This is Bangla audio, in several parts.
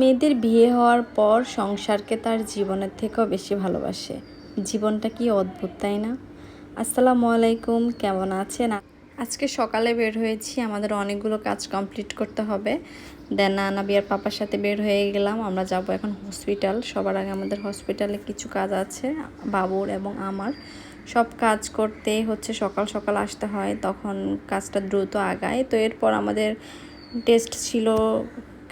মেয়েদের বিয়ে হওয়ার পর সংসারকে তার জীবনের থেকেও বেশি ভালোবাসে। জীবনটা কি অদ্ভুত, তাই না? আসসালামু আলাইকুম, কেমন আছেন? আজকে সকালে বের হয়েছি, আমাদের অনেকগুলো কাজ কমপ্লিট করতে হবে। দেন নাবিয়ার পাপার সাথে বের হয়ে গেলাম, আমরা যাব এখন হসপিটাল। সবার আগে আমাদের হসপিটালে কিছু কাজ আছে, বাবুর এবং আমার। সব কাজ করতে হচ্ছে সকাল সকাল আসতে হয়, তখন কাজটা দ্রুত আগায়। তো এরপর আমাদের টেস্ট ছিল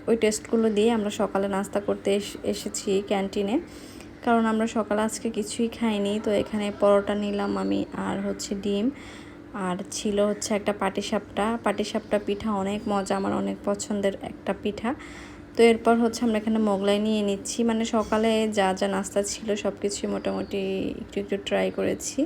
ওই টেস্টগুলো দিয়ে আমরা সকালে নাস্তা করতে এস- এসেছি ক্যান্টিনে কারণ আমরা সকালে আজকে কিছুই খাইনি, তো এখানে পরোটা নিলাম আমি আর হচ্ছে ডিম। আর ছিল হচ্ছে একটা পাটিসাপটা। পাটিসাপটা পিঠা অনেক মজা, আমার অনেক পছন্দের একটা পিঠা। তো এরপর হচ্ছে আমরা এখানে মোগলাই নিয়ে নিচ্ছি। মানে সকালে যা যা নাস্তা ছিল সব কিছুই মোটামুটি একটু একটু ট্রাই করেছি।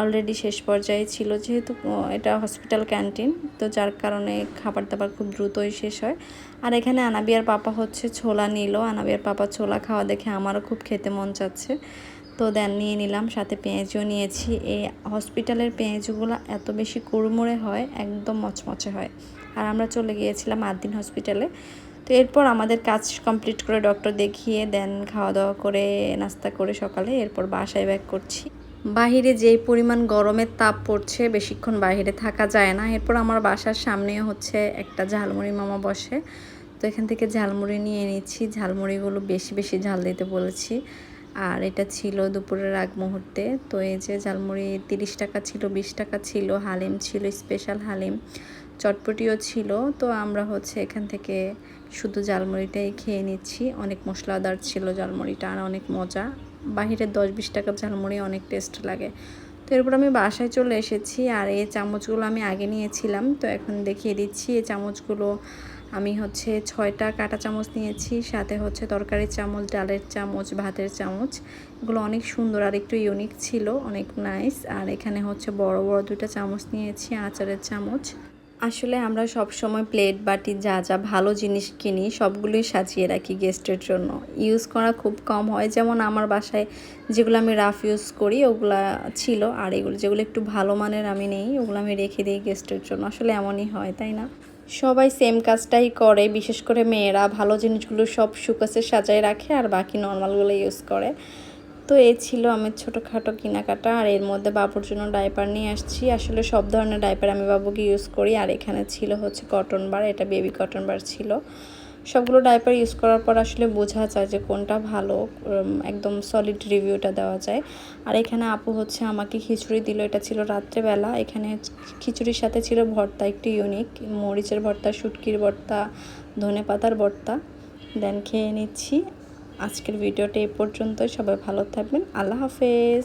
অলরেডি শেষ পর্যায়ে ছিল যেহেতু এটা হসপিটাল ক্যান্টিন তো যার কারণে খাবার দাবার খুব দ্রুতই শেষ হয়। আর এখানে আনাবিয়ার পাপা হচ্ছে ছোলা নিল। আনাবিয়ার পাপা ছোলা খাওয়া দেখে আমারও খুব খেতে মন চাচ্ছে। তো দেন নিয়ে নিলাম, সাথে পেঁয়াজও নিয়েছি। এই হসপিটালের পেঁয়াজগুলো এত বেশি কুড়মুড়ে হয়, একদম মচমচে হয়। আর আমরা চলে গিয়েছিলাম আদিন হসপিটালে তো এরপর আমাদের কাজ কমপ্লিট করে ডক্টর দেখিয়ে দেন খাওয়া দাওয়া করে, নাস্তা করে সকালে এরপর বাসায় ব্যাক করছি। বাহিরে যেই পরিমাণ গরমের তাপ পড়ছে, বেশিক্ষণ বাইরে থাকা যায় না। এরপর আমার বাসার সামনে হচ্ছে একটা ঝালমুড়ি মামা বসে। তো এখান থেকে ঝালমুড়ি নিয়ে নিচ্ছি। ঝালমুড়িগুলো বেশি বেশি ঝাল দিতে বলেছি। আর এটা ছিল দুপুরের আগ মুহূর্তে। তো এই যে ঝালমুড়ি তিরিশ টাকা ছিল, বিশ টাকা ছিল, হালিম ছিল স্পেশাল হালিম। চটপটিও ছিল, তো আমরা হচ্ছে এখান থেকে শুধু ঝালমুড়িটাই খেয়ে নিচ্ছি। অনেক মশলাদার ছিল ঝালমুড়িটা আর অনেক মজা। বাহিরের দশ বিশ টাকার ঝালমুড়ি অনেক টেস্ট লাগে। তো এরপর আমি বাসায় চলে এসেছি আর এই চামচগুলো আমি আগে নিয়েছিলাম, তো এখন দেখিয়ে দিচ্ছি। এই চামচগুলো আমি হচ্ছে ছয়টা কাঁটা চামচ নিয়েছি, সাথে হচ্ছে তরকারির চামচ, ডালের চামচ, ভাতের চামচ। এগুলো অনেক সুন্দর আর একটু ইউনিক ছিল, অনেক নাইস আর এখানে হচ্ছে বড় বড় দুটো চামচ নিয়েছি, আচারের চামচ। আসলে আমরা সব সময় প্লেট, বাটি, যা যা ভালো জিনিস কিনি, সবগুলোই সাজিয়ে রাখি গেস্টের জন্য। ইউজ করা খুব কম হয়। যেমন আমার বাসায় যেগুলো আমি রাফ ইউজ করি, ওগুলা ছিল। আর এগুলো যেগুলো একটু ভালো মানের আমি নেই, ওগুলো আমি রেখে দিই গেস্টের জন্য। আসলে এমনই হয়, তাই না? সবাই সেম কাজটাই করে, বিশেষ করে মেয়েরা। ভালো জিনিসগুলো সব সুকাসে সাজায় রাখে আর বাকি নর্মালগুলো ইউজ করে। তো এই ছিল আমার ছোটোখাটো কেনাকাটা, আর এর মধ্যে বাবুর জন্য ডাইপার নিয়ে আসছি। আসলে সব ধরনের ডাইপার আমি বাবুকে ইউজ করি, আর এখানে ছিল হচ্ছে কটন বার এটা বেবি কটন বার ছিল। সবগুলো ডাইপার ইউজ করার পর আসলে বোঝা যায় যে কোনটা ভালো একদম সলিড রিভিউটা দেওয়া যায়। আর এখানে আপু হচ্ছে আমাকে খিচুড়ি দিল, এটা ছিল রাত্রেবেলা। এখানে খিচুড়ির সাথে ছিল ভর্তা, একটু ইউনিক মরিচের ভর্তা, শুটকির ভর্তা ধনে পাতার ভর্তা। দেন খেয়ে নিচ্ছি। আজকের ভিডিওটা এ পর্যন্তই। সবাই ভালো থাকবেন। আল্লাহ হাফেজ।